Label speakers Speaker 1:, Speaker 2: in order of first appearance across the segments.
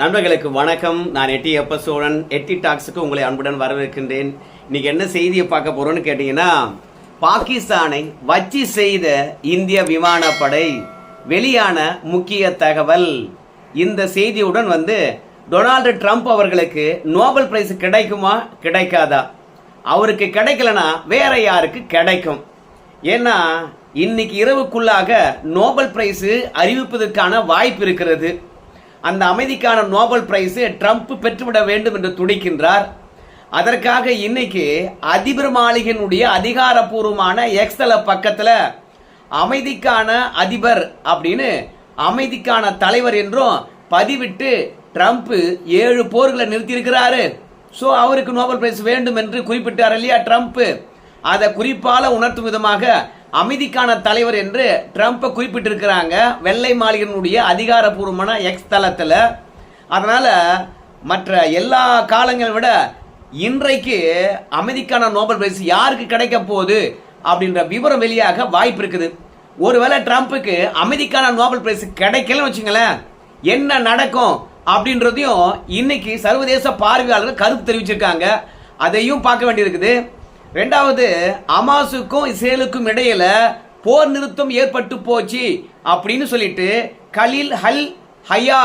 Speaker 1: நண்பர்களுக்கு வணக்கம். நான் எட்டி எப்ப சோழன். எட்டி டாக்ஸுக்கு உங்களை அன்புடன் வரவேற்கின்றேன். இன்னைக்கு என்ன செய்தியை பார்க்க போறோம்னு கேட்டீங்கன்னா பாகிஸ்தானை வச்சு செய்த இந்திய விமானப்படை வெளியான முக்கிய தகவல். இந்த செய்தியுடன் வந்து டொனால்டு ட்ரம்ப் அவர்களுக்கு நோபல் பிரைஸ் கிடைக்குமா? கிடைக்காதா? அவருக்கு கிடைக்கலனா வேற யாருக்கு கிடைக்கும்? ஏன்னா இன்னைக்கு இரவுக்குள்ளாக நோபல் பிரைஸ் அறிவிப்பதற்கான வாய்ப்பு இருக்கிறது. அந்த அமைதிக்கான நோபல் பிரைஸு ட்ரம்ப் பெற்றுவிட வேண்டும் என்று துடிக்கின்றார். அதற்காக இன்னைக்கு அதிபர் மாளிகையினுடைய அதிகாரப்பூர்வமான எக்ஸல பக்கத்தில் அமைதிக்கான அதிபர் அப்படின்னு அமைதிக்கான தலைவர் என்றும் பதிவிட்டு ட்ரம்ப் ஏழு போர்களை நிறுத்தியிருக்கிறாரு. ஸோ அவருக்கு நோபல் பிரைஸ் வேண்டும் என்று குறிப்பிட்டார் இல்லையா ட்ரம்ப்பு அதை குறிப்பால உணர்த்தும் விதமாக அமைதிக்கான தலைவர் என்று ட்ரம்ப்பை குறிப்பிட்டிருக்கிறாங்க. வெள்ளை மாளிகையினுடைய அதிகாரப்பூர்வமான எக்ஸ் தளத்தில். அதனால் மற்ற எல்லா காலங்களை விட இன்றைக்கு அமைதிக்கான நோபல் பிரைஸ் யாருக்கு கிடைக்க போகுது அப்படின்ற விவரம் வெளியாக வாய்ப்பு இருக்குது. ஒருவேளை ட்ரம்ப்புக்கு அமைதிக்கான நோபல் பிரைஸ் கிடைக்கலன்னு வச்சுங்களேன் என்ன நடக்கும் அப்படின்றதையும் இன்னைக்கு சர்வதேச பார்வையாளர்கள் கருத்து தெரிவிச்சிருக்காங்க. அதையும் பார்க்க வேண்டியிருக்குது. ரெண்டாவது அமாசுக்கும் இஸ்ரேலுக்கும் இடையில போர் நிறுத்தம் ஏற்பட்டு போச்சு அப்படின்னு சொல்லிட்டு கலில் ஹல் ஹயா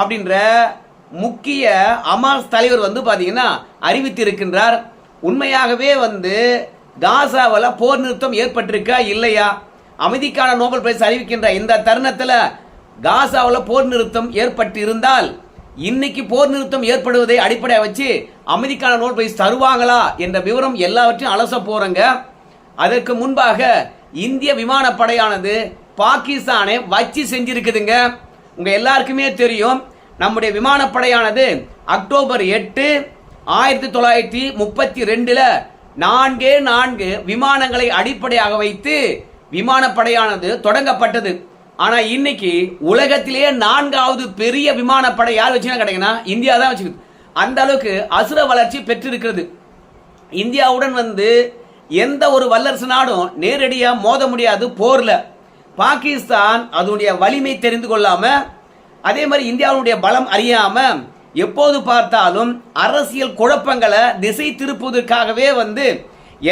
Speaker 1: அப்படின்ற முக்கிய அமாஸ் தலைவர் வந்து பாத்தீங்கன்னா அறிவித்திருக்கின்றார். உண்மையாகவே வந்து காசாவில் போர் நிறுத்தம் ஏற்பட்டிருக்கா இல்லையா? அமைதிக்கான நோபல் பிரைஸ் அறிவிக்கின்ற இந்த தருணத்தில் காசாவில் போர் நிறுத்தம் ஏற்பட்டு இருந்தால் இன்னைக்கு போர் நிறுத்தம் ஏற்படுவதை அடிப்படையாக வச்சு அமைதிக்கான நோட் பிரைஸ் தருவாங்களா என்ற விவரம் எல்லாவற்றையும் அலச போறங்க. அதற்கு முன்பாக இந்திய விமானப்படையானது பாகிஸ்தானை வச்சு செஞ்சிருக்குதுங்க. உங்க எல்லாருக்குமே தெரியும். நம்முடைய விமானப்படையானது அக்டோபர் எட்டு ஆயிரத்தி தொள்ளாயிரத்தி முப்பத்தி ரெண்டுல நான்கே நான்கு விமானங்களை அடிப்படையாக வைத்து விமானப்படையானது தொடங்கப்பட்டது. ஆனா இன்னைக்கு உலகத்திலேயே நான்காவது பெரிய விமானப்படை யார் வச்சுன்னா கிடைக்குன்னா இந்தியா தான் வச்சுக்குது. அந்த அளவுக்கு அசுர வளர்ச்சி பெற்றிருக்கிறது. இந்தியாவுடன் வந்து எந்த ஒரு வல்லரசு நாடும் நேரடியாக மோத முடியாது போர்ல. பாகிஸ்தான் அதனுடைய வலிமை தெரிந்து கொள்ளாம அதே மாதிரி இந்தியாவுடைய பலம் அறியாம எப்போது பார்த்தாலும் அரசியல் குழப்பங்களை திசை திருப்புவதற்காகவே வந்து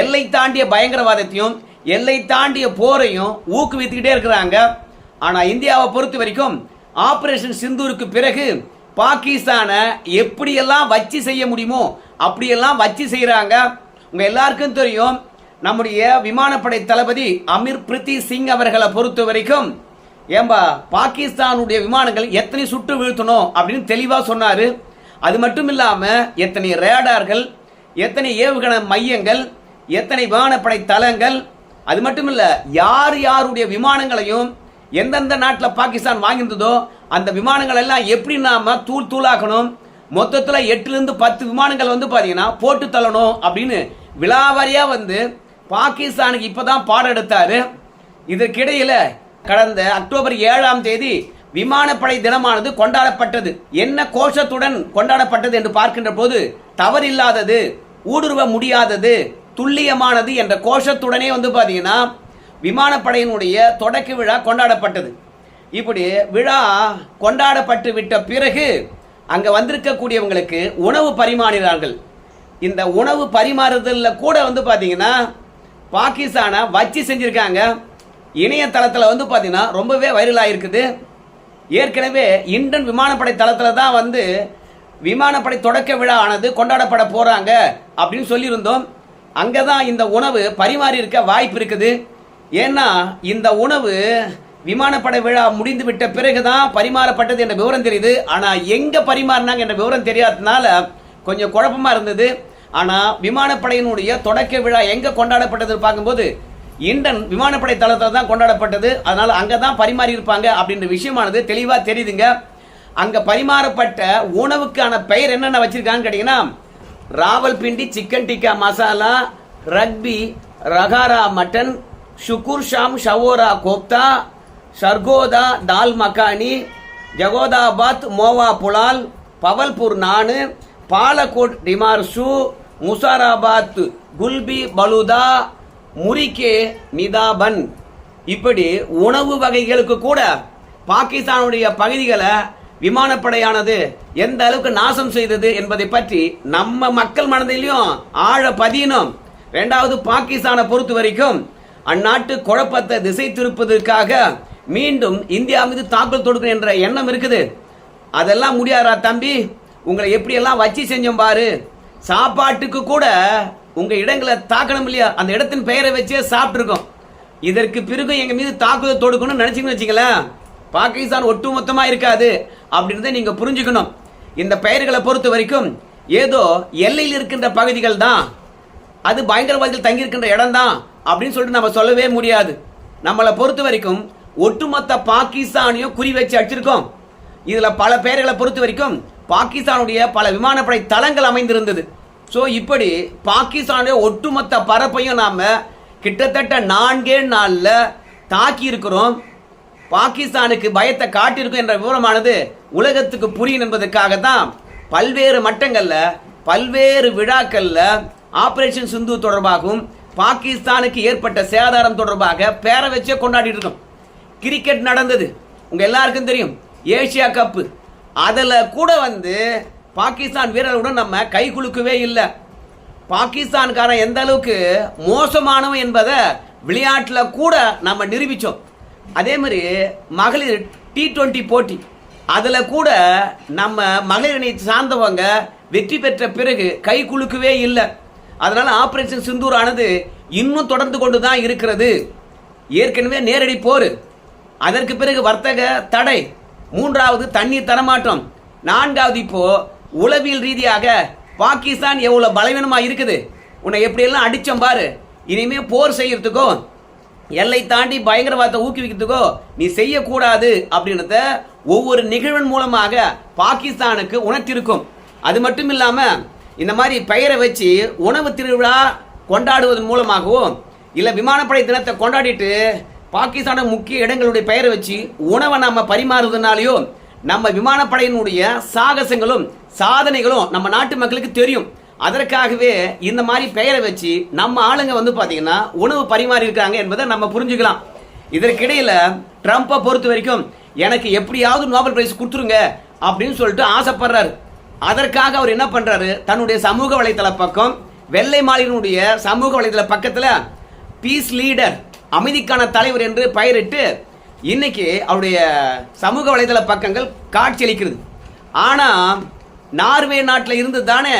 Speaker 1: எல்லை தாண்டிய பயங்கரவாதத்தையும் எல்லை தாண்டிய போரையும் ஊக்குவித்துக்கிட்டே இருக்கிறாங்க. ஆனால் இந்தியாவை பொறுத்த வரைக்கும் ஆப்ரேஷன் சிந்தூருக்கு பிறகு பாகிஸ்தானை எப்படியெல்லாம் வச்சு செய்ய முடியுமோ அப்படியெல்லாம் வச்சு செய்கிறாங்க உங்கள் எல்லாருக்கும் தெரியும் நம்முடைய விமானப்படை தளபதி அமீர் பிரித்தி சிங் அவர்களை பொறுத்த வரைக்கும் ஏம்பா பாகிஸ்தானுடைய விமானங்கள் எத்தனை சுட்டு வீழ்த்தணும் அப்படின்னு தெளிவாக சொன்னார். அது மட்டும் இல்லாமல் எத்தனை ரேடார்கள் எத்தனை ஏவுகணை மையங்கள் எத்தனை விமானப்படை தளங்கள் அது மட்டும் இல்லை யார் யாருடைய விமானங்களையும் எந்தெந்த நாட்டில் பாகிஸ்தான் வாங்கியிருந்ததோ அந்த விமானங்கள் எல்லாம் எப்படி நாம தூள் தூளாக்கணும்? மொத்தத்தில் எட்டுலேருந்து பத்து விமானங்கள் வந்து பார்த்தீங்கன்னா போட்டு தள்ளணும் அப்படின்னு விழாவாரியாக வந்து பாகிஸ்தானுக்கு இப்போ தான் பாடம் எடுத்தார். இதற்கிடையில் கடந்த அக்டோபர் ஏழாம் தேதி விமானப்படை தினமானது கொண்டாடப்பட்டது. என்ன கோஷத்துடன் கொண்டாடப்பட்டது என்று பார்க்கின்ற போது தவறில்லாதது ஊடுருவ முடியாதது துல்லியமானது என்ற கோஷத்துடனே வந்து பார்த்தீங்கன்னா விமானப்படையினுடைய தொடக்க விழா கொண்டாடப்பட்டது. இப்படி விழா கொண்டாடப்பட்டு விட்ட பிறகு அங்கே வந்திருக்கக்கூடியவங்களுக்கு உணவு பரிமாறினார்கள். இந்த உணவு பரிமாறுதலில் கூட வந்து பார்த்தீங்கன்னா பாகிஸ்தானை வச்சு செஞ்சுருக்காங்க. இணையதளத்தில் வந்து பார்த்தீங்கன்னா ரொம்பவே வைரலாக இருக்குது ஏற்கனவே இண்டன் விமானப்படை தளத்தில் தான் வந்து விமானப்படை தொடக்க விழா ஆனது கொண்டாடப்பட போகிறாங்க அப்படின்னு சொல்லியிருந்தோம். அங்கே தான் இந்த உணவு பரிமாறி இருக்க வாய்ப்பு இருக்குது. ஏன்னா இந்த உணவு விமானப்படை விழா முடிந்து விட்ட பிறகுதான் பரிமாறப்பட்டது என்ற விவரம் தெரியுது. ஆனால் எங்கே பரிமாறினாங்க என்ற விவரம் தெரியாததுனால கொஞ்சம் குழப்பமா இருந்தது. ஆனால் விமானப்படையினுடைய தொடக்க விழா எங்கே கொண்டாடப்பட்டது பார்க்கும்போது இண்டன் விமானப்படை தளத்தில் தான் கொண்டாடப்பட்டது. அதனால் அங்கே தான் பரிமாறி இருப்பாங்க அப்படின்ற விஷயமானது தெளிவாக தெரியுதுங்க. அங்கே பரிமாறப்பட்ட உணவுக்கான பெயர் என்னென்ன வச்சுருக்காங்கன்னு கேட்டிங்கன்னா ராவல்பிண்டி சிக்கன் டிக்கா மசாலா ரக்பி ரகாரா மட்டன் ஷுகுர் ஷாம் ஷவோரா கோப்தா ஷர்கோதா தால் மக்கானி ஜகோதாபாத் மோவா புலால் பவல்பூர் நானு பாலக்கோட் டிமார்சு முசாராபாத் குல்பி பலுதா முரிகே நிதாபன் இப்படி உணவு வகைகளுக்கு கூட பாகிஸ்தானுடைய பகுதிகளை விமானப்படையானது எந்த அளவுக்கு நாசம் செய்தது என்பதை பற்றி நம்ம மக்கள் மனதிலையும் ஆழ பதியணும். ரெண்டாவது பாகிஸ்தானை பொறுத்த வரைக்கும் அந்நாட்டு குழப்பத்தை திசை திருப்பதற்காக மீண்டும் இந்தியா மீது தாக்குதல் தொடுக்கணும் என்ற எண்ணம் இருக்குது. அதெல்லாம் முடியாதா தம்பி? உங்களை எப்படியெல்லாம் வச்சு செஞ்சோம் பாரு. சாப்பாட்டுக்கு கூட உங்கள் இடங்களை தாக்கணும் இல்லையா? அந்த இடத்தின் பெயரை வச்சே சாப்பிட்ருக்கோம் இதற்கு பிறகு எங்கள் மீது தாக்குதல் தொடுக்கணும்னு நினச்சிங்கன்னு வச்சிங்களேன் பாகிஸ்தான் ஒட்டுமொத்தமாக இருக்காது அப்படின்றத நீங்கள் புரிஞ்சுக்கணும். இந்த பெயர்களை பொறுத்த வரைக்கும் ஏதோ எல்லையில் இருக்கின்ற பகுதிகள் தான். அது பயங்கரவாதிகள் தங்கியிருக்கின்ற இடம் தான் அப்படின்னு சொல்லிட்டு நம்ம சொல்லவே முடியாது. நம்மளை பொறுத்த வரைக்கும் ஒட்டுமொத்த பாகிஸ்தானையும் குறி வச்சு அடிச்சிருக்கோம். இதுல பல பேர்களை பொறுத்த வரைக்கும் பாகிஸ்தானுடைய பல விமானப்படை தளங்கள் அமைந்திருந்தது. ஸோ இப்படி பாகிஸ்தானுடைய ஒட்டுமொத்த பரப்பையும் நாம் கிட்டத்தட்ட நான்கே நாளில் தாக்கி இருக்கிறோம் பாகிஸ்தானுக்கு பயத்தை காட்டியிருக்கும் என்ற விவரமானது உலகத்துக்கு புரியும் என்பதற்காக தான் பல்வேறு மட்டங்களில் பல்வேறு விழாக்களில் ஆபரேஷன் சிந்து தொடர்பாகவும் பாகிஸ்தானுக்கு ஏற்பட்ட சேதாரம் தொடர்பாக பேர வச்சே கொண்டாடிட்டு இருக்கோம். கிரிக்கெட் நடந்தது. உங்கள் எல்லாருக்கும் தெரியும். ஏசியா கப்பு அதில் கூட வந்து பாகிஸ்தான் வீரர்களுடன் நம்ம கை குலுக்கவே இல்லை. பாகிஸ்தான்காரன் எந்த அளவுக்கு மோசமானவன் என்பதை விளையாட்டில் கூட நம்ம நிரூபித்தோம் அதே மாதிரி மகளிர் டி டுவெண்ட்டி போட்டி. அதில் கூட நம்ம மகளிரணி சார்ந்தவங்க வெற்றி பெற்ற பிறகு கை குலுக்கவே இல்லை. அதனால் ஆப்ரேஷன் சிந்தூர் ஆனது இன்னும் தொடர்ந்து கொண்டு தான் இருக்கிறது. ஏற்கனவே நேரடி போர். அதற்கு பிறகு வர்த்தக தடை. மூன்றாவது தண்ணீர் தரமாட்டோம் நான்காவது இப்போ உளவியல் ரீதியாக பாகிஸ்தான் எவ்வளோ பலவீனமாக இருக்குது? உன்னை எப்படியெல்லாம் அடித்தோம் பாரு. இனிமே போர் செய்யறதுக்கோ எல்லை தாண்டி பயங்கரவாதத்தை ஊக்குவிக்கிறதுக்கோ நீ செய்யக்கூடாது அப்படின்றத ஒவ்வொரு நிகழ்வின் மூலமாக பாகிஸ்தானுக்கு உணர்த்திருக்கும். அது மட்டும் இல்லாமல் இந்த மாதிரி பெயரை வச்சு உணவு திருவிழா கொண்டாடுவதன் மூலமாகவும் இல்லை விமானப்படை தினத்தை கொண்டாடிட்டு பாகிஸ்தான முக்கிய இடங்களுடைய பெயரை வச்சு உணவை நம்ம பரிமாறுவதனாலையோ நம்ம விமானப்படையினுடைய சாகசங்களும் சாதனைகளும் நம்ம நாட்டு மக்களுக்கு தெரியும். அதற்காகவே இந்த மாதிரி பெயரை வச்சு நம்ம ஆளுங்க வந்து பார்த்தீங்கன்னா உணவு பரிமாறி இருக்காங்க என்பதை நம்ம புரிஞ்சுக்கலாம். இதற்கிடையில் ட்ரம்ப்பை பொறுத்த வரைக்கும் எனக்கு எப்படியாவது நோபல் பிரைஸ் கொடுத்துருங்க அப்படின்னு சொல்லிட்டு ஆசைப்படுறாரு. அதற்காக அவர் என்ன பண்றாரு? தன்னுடைய சமூக வலைதள பக்கம் வெள்ளை மாளிகனுடைய சமூக வலைதள பக்கத்துல பீஸ் லீடர் அமைதிக்கான தலைவர் என்று பெயரிட்டு இன்னைக்கு அவருடைய சமூக வலைதள பக்கங்கள் காட்சியளிக்கிறது ஆனா நார்வே நாட்டில் இருந்து தானே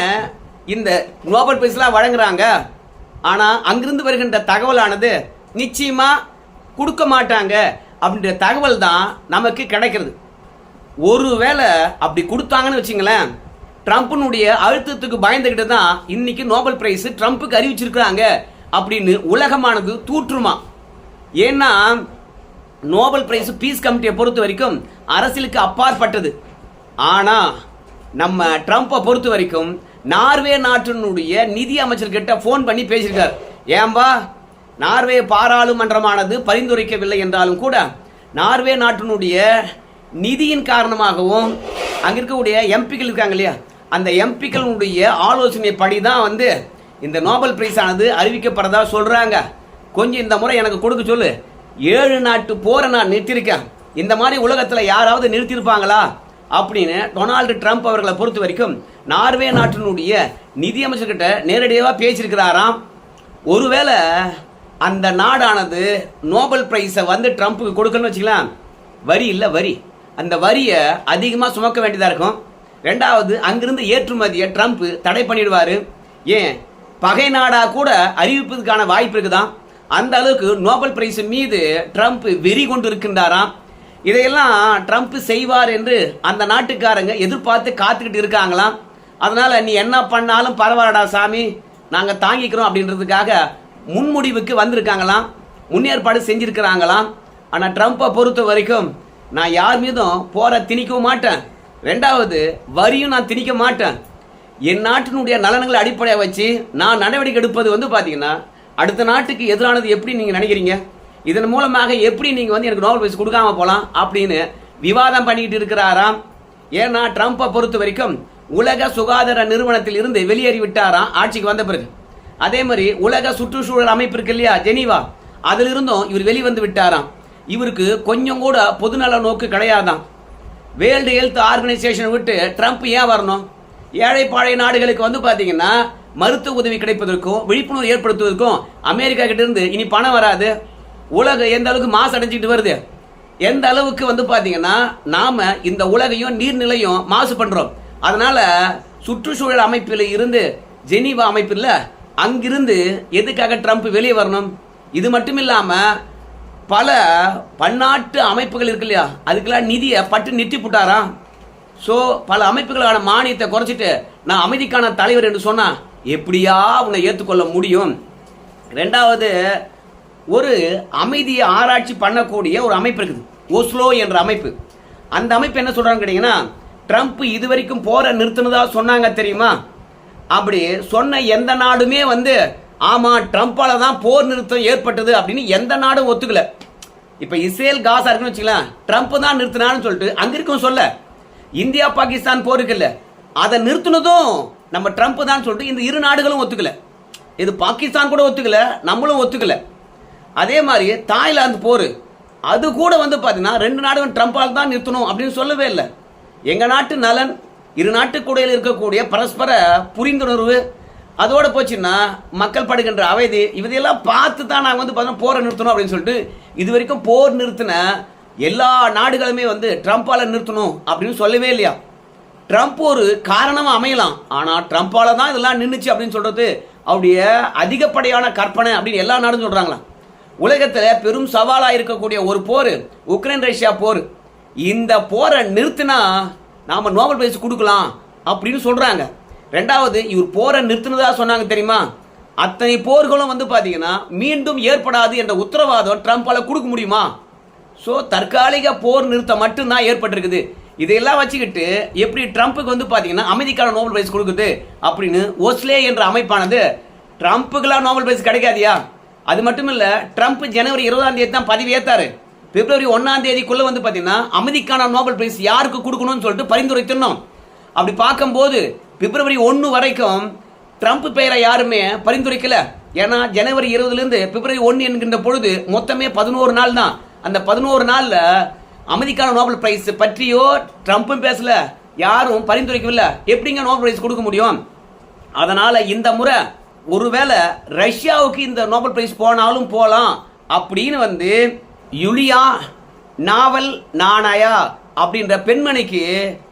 Speaker 1: இந்த நோபல் பிரைஸ்லாம் வழங்குறாங்க. ஆனா அங்கிருந்து வருகின்ற தகவலானது நிச்சயமா கொடுக்க மாட்டாங்க அப்படின்ற தகவல் தான் நமக்கு கிடைக்கிறது. ஒருவேளை அப்படி கொடுத்தாங்கன்னு வச்சுங்களேன் ட்ரம்ப்னுடைய அழுத்தத்துக்கு பயந்துகிட்டு தான் இன்னைக்கு நோபல் பிரைஸ் ட்ரம்ப்புக்கு அறிவிச்சிருக்கிறாங்க அப்படின்னு உலகமானது தூற்றுமா. ஏன்னா நோபல் பிரைஸ் பீஸ் கமிட்டியை பொறுத்த வரைக்கும் அரசியலுக்கு அப்பாற்பட்டது. ஆனால் நம்ம ட்ரம்ப்பை பொறுத்த வரைக்கும் நார்வே நாட்டினுடைய நிதி அமைச்சர்கிட்ட ஃபோன் பண்ணி பேசியிருக்கார். ஏம்பா நார்வே பாராளுமன்றமானது பரிந்துரைக்கவில்லை என்றாலும் கூட நார்வே நாட்டினுடைய நிதியின் காரணமாகவும் அங்கே இருக்கக்கூடிய எம்பிக்கள் இருக்காங்க இல்லையா? அந்த எம்பிக்களுடைய ஆலோசனை படி தான் வந்து இந்த நோபல் பிரைஸ் ஆனது அறிவிக்கப்படுறதா சொல்கிறாங்க கொஞ்சம் இந்த முறை எனக்கு கொடுக்க சொல்லு. ஏழு நாட்டு போரை நான் நிறுத்தியிருக்கேன். இந்த மாதிரி உலகத்தில் யாராவது நிறுத்தியிருப்பாங்களா? அப்படின்னு டொனால்டு ட்ரம்ப் அவர்களை பொறுத்த வரைக்கும் நார்வே நாட்டினுடைய நிதியமைச்சர்கிட்ட நேரடியாக பேசியிருக்கிறாராம். ஒருவேளை அந்த நாடானது நோபல் பிரைஸை வந்து ட்ரம்ப்புக்கு கொடுக்கணும்னு வச்சுக்கலாம் வரி இல்லை வரி. அந்த வரியை அதிகமாக சுமக்க வேண்டியதாக இருக்கும். ரெண்டாவது அங்கிருந்து ஏற்றுமதியை ட்ரம்ப் தடை பண்ணிடுவார். ஏன்? பகை நாடா கூட அறிவிப்பதற்கான வாய்ப்பு இருக்குதான் அந்த அளவுக்கு நோபல் பிரைஸ் மீது ட்ரம்ப் வெறி கொண்டு இருக்கின்றாராம் இதையெல்லாம் ட்ரம்ப் செய்வார் என்று அந்த நாட்டுக்காரங்க எதிர்பார்த்து காத்துக்கிட்டு இருக்காங்களாம். அதனால் நீ என்ன பண்ணாலும் பரவாயில்லடா சாமி நாங்கள் தாங்கிக்கிறோம் அப்படின்றதுக்காக முன்முடிவுக்கு வந்திருக்காங்களாம். முன்னேற்பாடு செஞ்சுருக்கிறாங்களாம். ஆனால் ட்ரம்ப்பை பொறுத்த வரைக்கும் நான் யார் மீதும் போற திணிக்கவும் மாட்டேன். ரெண்டாவது வரியும் நான் திணிக்க மாட்டேன். என் நாட்டினுடைய நலன்களை அடிப்படையாக வச்சு நான் நடவடிக்கை எடுப்பது வந்து பார்த்தீங்கன்னா அடுத்த நாட்டுக்கு எதிரானது எப்படி நீங்கள் நினைக்கிறீங்க? இதன் மூலமாக எப்படி நீங்கள் வந்து எனக்கு நோபல் பரிசு கொடுக்காம போகலாம் அப்படின்னு விவாதம் பண்ணிக்கிட்டு இருக்கிறாராம். ஏன்னா ட்ரம்ப்பை பொறுத்த வரைக்கும் உலக சுகாதார நிறுவனத்தில் இருந்து வெளியேறி விட்டாராம் ஆட்சிக்கு வந்த பிறகு. அதே மாதிரி உலக சுற்றுச்சூழல் அமைப்பு இருக்கு இல்லையா ஜெனீவா? அதிலிருந்தும் இவர் வெளிவந்து விட்டாராம். இவருக்கு கொஞ்சம் கூட பொதுநல நோக்கு கிடையாதான் வேர்ல்டு ஹெல்த் ஆர்கனைசேஷன் விட்டு ட்ரம்ப் ஏன் வரணும்? ஏழை பாழைய நாடுகளுக்கு வந்து பார்த்தீங்கன்னா மருத்துவ உதவி கிடைப்பதற்கும் விழிப்புணர்வு ஏற்படுத்துவதற்கும் அமெரிக்கா கிட்டேருந்து இனி பணம் வராது. உலகம் எந்த அளவுக்கு மாசு அடைஞ்சிட்டு வருது? எந்த அளவுக்கு வந்து பார்த்தீங்கன்னா நாம் இந்த உலகையும் நீர்நிலையும் மாசு பண்ணுறோம் அதனால் சுற்றுச்சூழல் அமைப்பில் இருந்து ஜெனீவா அமைப்பில் அங்கிருந்து எதுக்காக ட்ரம்ப் வெளியே வரணும்? இது மட்டும் இல்லாமல் பல பன்னாட்டு அமைப்புகள் இருக்கு இல்லையா? அதுக்கெல்லாம் நிதியை பட்டு நிறுத்தி போட்டாராம். ஸோ பல அமைப்புகளுக்கான மானியத்தை குறைச்சிட்டு நான் அமைதிக்கான தலைவர் என்று சொன்னால் எப்படியா உன்னை ஏற்றுக்கொள்ள முடியும்? ரெண்டாவது ஒரு அமைதியை ஆராய்ச்சி பண்ணக்கூடிய ஒரு அமைப்பு இருக்குது. ஓஸ்லோ என்ற அமைப்பு. அந்த அமைப்பு என்ன சொல்கிறாங்க கேட்டிங்கன்னா ட்ரம்ப் இதுவரைக்கும் போரை நிறுத்தினதா சொன்னாங்க தெரியுமா? அப்படி சொன்ன எந்த நாடுமே வந்து ஆமாம் ட்ரம்ப்பால் தான் போர் நிறுத்தம் ஏற்பட்டது அப்படின்னு எந்த நாடும் ஒத்துக்கல. இப்போ இஸ்ரேல் காசா இருக்குன்னு வச்சுக்கலாம் ட்ரம்ப் தான் நிறுத்தினான்னு சொல்லிட்டு அங்கே இருக்கும் சொல்ல. இந்தியா பாகிஸ்தான் போருக்கு இல்லை. அதை நிறுத்தினதும் நம்ம ட்ரம்ப் தான் சொல்லிட்டு இந்த இரு நாடுகளும் ஒத்துக்கல. இது பாகிஸ்தான் கூட ஒத்துக்கல நம்மளும் ஒத்துக்கல. அதே மாதிரி தாய்லாந்து போர் அது கூட வந்து பார்த்தீங்கன்னா ரெண்டு நாடுகளும் ட்ரம்ப்பால் தான் நிறுத்தணும் அப்படின்னு சொல்லவே இல்லை. எங்கள் நாட்டு நலன் இரு நாட்டுக்குடையில் இருக்கக்கூடிய பரஸ்பர புரிந்துணர்வு அதோட போச்சுன்னா மக்கள் படுகின்ற அமைதி இதையெல்லாம் பார்த்து தான் நாங்கள் வந்து பார்த்தோன்னா போரை நிறுத்தணும் அப்படின்னு சொல்லிட்டு இது வரைக்கும் போர் நிறுத்தின எல்லா நாடுகளுமே வந்து ட்ரம்ப்பால் நிறுத்தணும் அப்படின்னு சொல்லவே இல்லையா? ட்ரம்ப் ஒரு காரணமாக அமையலாம். ஆனால் ட்ரம்ப்பால் தான் இதெல்லாம் நின்றுச்சு அப்படின்னு சொல்கிறது அவருடைய அதிகப்படியான கற்பனை அப்படின்னு எல்லா நாடும் சொல்கிறாங்களா உலகத்தில் பெரும் சவாலாக இருக்கக்கூடிய ஒரு போர் உக்ரைன் ரஷ்யா போர். இந்த போரை நிறுத்தினா நாம் நோபல் பிரைஸ் கொடுக்கலாம் அப்படின்னு சொல்கிறாங்க ரெண்டாவது இவர் போரை நிறுத்தினதா சொன்னாங்க தெரியுமா? அத்தனை போர்களும் வந்து பார்த்தீங்கன்னா மீண்டும் ஏற்படாது என்ற உத்தரவாதம் ட்ரம்ப்பால் கொடுக்க முடியுமா? ஸோ தற்காலிக போர் நிறுத்தம் மட்டும்தான் ஏற்பட்டிருக்குது. இதையெல்லாம் வச்சுக்கிட்டு எப்படி ட்ரம்ப்புக்கு வந்து பார்த்தீங்கன்னா அமைதிக்கான நோபல் பிரைஸ் கொடுக்குது அப்படின்னு ஓஸ்லே என்ற அமைப்பானது ட்ரம்ப்புக்கெல்லாம் நோபல் பிரைஸ் கிடைக்காதியா? அது மட்டும் இல்லை ட்ரம்ப் ஜனவரி இருபதாம் தேதி தான் பதவி ஏற்றாரு பிப்ரவரி ஒன்றாம் தேதிக்குள்ளே வந்து பார்த்தீங்கன்னா அமைதிக்கான நோபல் பிரைஸ் யாருக்கு கொடுக்கணும்னு சொல்லிட்டு பரிந்துரைத்திருந்தோம் அப்படி பார்க்கும்போது பிப்ரவரி ஒன்று வரைக்கும் ட்ரம்ப் பெயரை யாருமே பரிந்துரைக்கல. ஏன்னா ஜனவரி இருபதுலேருந்து பிப்ரவரி ஒன்று என்கின்ற பொழுது மொத்தமே பதினோரு நாள் தான். அந்த பதினோரு நாளில் அமைதிக்கான நோபல் பிரைஸ் பற்றியோ ட்ரம்ப்பும் பேசல. யாரும் பரிந்துரைக்கவில்லை. எப்படிங்க நோபல் பிரைஸ் கொடுக்க முடியும்? அதனால் இந்த முறை ஒருவேளை ரஷ்யாவுக்கு இந்த நோபல் பிரைஸ் போனாலும் போகலாம் அப்படின்னு வந்து யுலியா நாவல் நாணயா அப்படின்ற பெண்மணிக்கு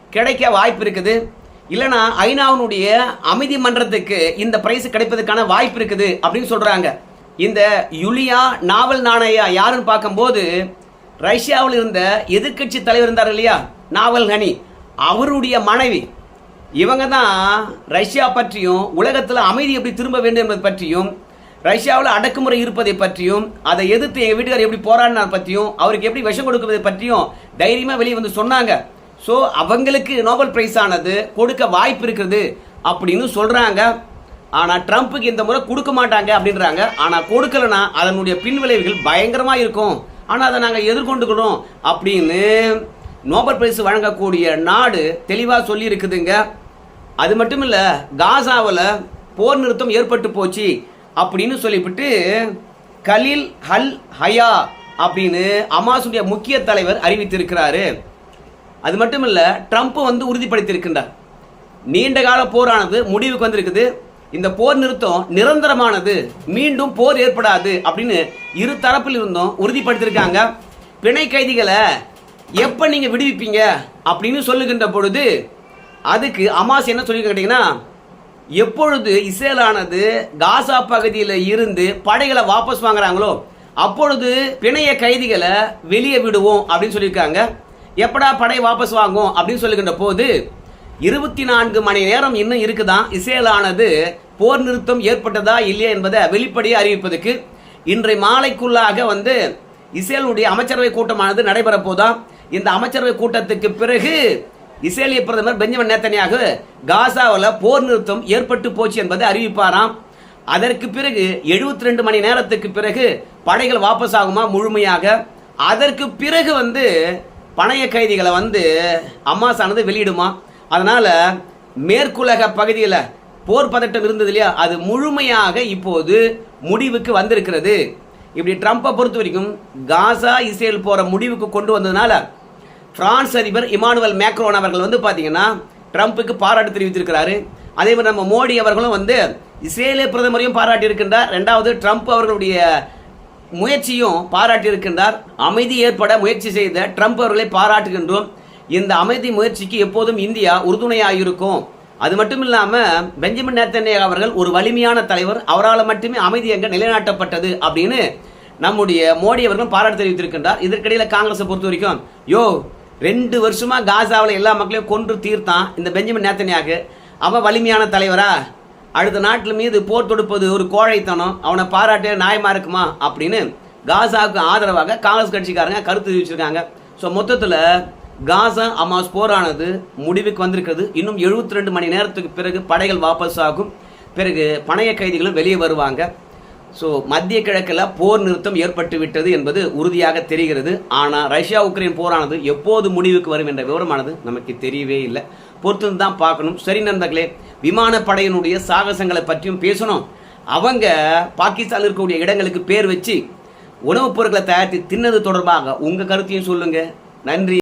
Speaker 1: கிடைக்க வாய்ப்பு இருக்குது. இல்லைனா ஐநாவினுடைய அமைதி மன்றத்துக்கு இந்த பிரைஸ் கிடைப்பதற்கான வாய்ப்பு இருக்குது அப்படின்னு சொல்றாங்க. இந்த யுலியா நாவல் நாணயா யாருன்னு பார்க்கும்போது ரஷ்யாவில் இருந்த எதிர்க்கட்சி தலைவர் இருந்தார் இல்லையா? நாவல் ஹனி அவருடைய மனைவி. இவங்க தான் ரஷ்யா பற்றியும் உலகத்தில் அமைதி எப்படி திரும்ப வேண்டும் என்பது பற்றியும் ரஷ்யாவில் அடக்குமுறை இருப்பதை பற்றியும் அதை எதிர்த்து எங்கள் வீட்டுக்காரர் எப்படி போராடினார் பற்றியும் அவருக்கு எப்படி விஷம் கொடுக்குறதை பற்றியும் தைரியமாக வெளியே வந்து சொன்னாங்க. ஸோ அவங்களுக்கு நோபல் பிரைஸ் ஆனது கொடுக்க வாய்ப்பு இருக்குது அப்படின்னு சொல்கிறாங்க ஆனால் ட்ரம்ப்புக்கு இந்த முறை கொடுக்க மாட்டாங்க அப்படின்றாங்க. ஆனால் கொடுக்கலனா அதனுடைய பின்விளைவுகள் பயங்கரமாக இருக்கும். ஆனால் அதை நாங்கள் எதிர்கொண்டுக்கணும் அப்படின்னு நோபல் பிரைஸ் வழங்கக்கூடிய நாடு தெளிவாக சொல்லியிருக்குதுங்க. அது மட்டும் இல்லை காசாவில் போர் நிறுத்தம் ஏற்பட்டு போச்சு அப்படின்னு சொல்லிவிட்டு கலில் ஹல் ஹயா அப்படின்னு அமாசுடைய முக்கிய தலைவர் அறிவித்திருக்கிறாரு. அது மட்டும் இல்லை ட்ரம்ப் வந்து உறுதிப்படுத்தியிருக்கின்றார். நீண்ட கால போரானது முடிவுக்கு வந்திருக்குது. இந்த போர் நிறுத்தம் நிரந்தரமானது. மீண்டும் போர் ஏற்படாது அப்படின்னு இரு தரப்பில் இருந்தும் உறுதிப்படுத்தியிருக்காங்க. பிணை கைதிகளை எப்போ நீங்கள் விடுவிப்பீங்க அப்படின்னு சொல்லுகின்ற பொழுது அதுக்கு அமாஸ் என்ன சொல்லி கேட்டீங்கன்னா எப்பொழுது இஸ்ரேலானது காசா பகுதியில் இருந்து படைகளை வாபஸ் வாங்குறாங்களோ அப்பொழுது பிணைய கைதிகளை வெளியே விடுவோம் அப்படின்னு சொல்லியிருக்காங்க. எப்படா படை வாபஸ் வாங்கும் அப்படின்னு சொல்லுகின்ற போது இருபத்தி நான்கு மணி நேரம் இன்னும் இருக்குதான் இஸ்ரேலானது போர் நிறுத்தம் ஏற்பட்டதா இல்லையா என்பதை வெளிப்படையே அறிவிப்பதற்கு இன்றை மாலைக்குள்ளாக வந்து இஸ்ரேலுடைய அமைச்சரவை கூட்டமானது நடைபெற போதா? இந்த அமைச்சரவை கூட்டத்துக்கு பிறகு இஸ்ரேலிய பிரதமர் பெஞ்சமின் நேத்தனியாக காசாவில் போர் நிறுத்தம் ஏற்பட்டு போச்சு என்பதை அறிவிப்பாராம். அதற்கு பிறகு 72 ரெண்டு மணி நேரத்துக்கு பிறகு படைகள் வாபஸ் ஆகுமா முழுமையாக? அதற்கு பிறகு வந்து பணைய கைதிகளை வந்து அம்மாசானது வெளியிடுமா? அதனால் மேற்குலக பகுதியில் போர் பதட்டம் இருந்தது இல்லையா? அது முழுமையாக இப்போது முடிவுக்கு வந்திருக்கிறது. இப்படி ட்ரம்ப்பை பொறுத்த வரைக்கும் காசா இஸ்ரேல் போகிற முடிவுக்கு கொண்டு வந்ததுனால பிரான்ஸ் அதிபர் இமானுவல் மேக்ரோன் அவர்கள் வந்து பார்த்தீங்கன்னா ட்ரம்ப்புக்கு பாராட்டு தெரிவித்திருக்கிறாரு. அதே மாதிரி நம்ம மோடி அவர்களும் வந்து இஸ்ரேலிய பிரதமரையும் பாராட்டி இருக்கின்றார் ரெண்டாவது ட்ரம்ப் அவர்களுடைய முயற்சியும் பாராட்டியிருக்கின்றார். அமைதி ஏற்பட முயற்சி செய்த ட்ரம்ப் அவர்களை பாராட்டுகின்றோம். இந்த அமைதி முயற்சிக்கு எப்போதும் இந்தியா உறுதுணையாக இருக்கும் அது மட்டும் இல்லாம பெஞ்சமின் நேத்தன்யா அவர்கள் ஒரு வலிமையான தலைவர். அவரால் மட்டுமே அமைதி அங்கே நிலைநாட்டப்பட்டது அப்படின்னு நம்முடைய மோடி அவர்களும் பாராட்டு தெரிவித்திருக்கின்றார். இதற்கிடையில காங்கிரஸை பொறுத்த வரைக்கும் யோ ரெண்டு வருஷமா காசாவில் எல்லா மக்களையும் கொன்று தீர்த்தான் இந்த பெஞ்சமின் நேத்தன்யாக்கு அவன் வலிமையான தலைவரா? அடுத்த நாட்டில் மீது போர் தொடுப்பது ஒரு கோழைத்தனம். அவனை பாராட்ட நியாயமா இருக்குமா? அப்படின்னு காசாவுக்கு ஆதரவாக காங்கிரஸ் கட்சிக்காரங்க கருத்து தெரிவிச்சிருக்காங்க. ஸோ மொத்தத்தில் காசா அமாஸ் போரானது முடிவுக்கு வந்திருக்கிறது. இன்னும் 72 ரெண்டு மணி நேரத்துக்கு பிறகு படைகள் வாபஸ் ஆகும். பிறகு பணைய கைதிகளும் வெளியே வருவாங்க. ஸோ மத்திய கிழக்கில் போர் நிறுத்தம் ஏற்பட்டு விட்டது என்பது உறுதியாக தெரிகிறது. ஆனால் ரஷ்யா உக்ரைன் போரானது எப்போது முடிவுக்கு வரும் என்ற விவரமானது நமக்கு தெரியவே இல்லை. பொறுத்து தான் பார்க்கணும். சரி நண்பர்களே விமானப்படையினுடைய சாகசங்களை பற்றியும் பேசணும். அவங்க பாகிஸ்தானில் இருக்கக்கூடிய இடங்களுக்கு பேர் வச்சு உணவுப் பொருட்களை தயாரித்து தின்னது தொடர்பாக உங்கள் கருத்தையும் சொல்லுங்கள் நன்றி.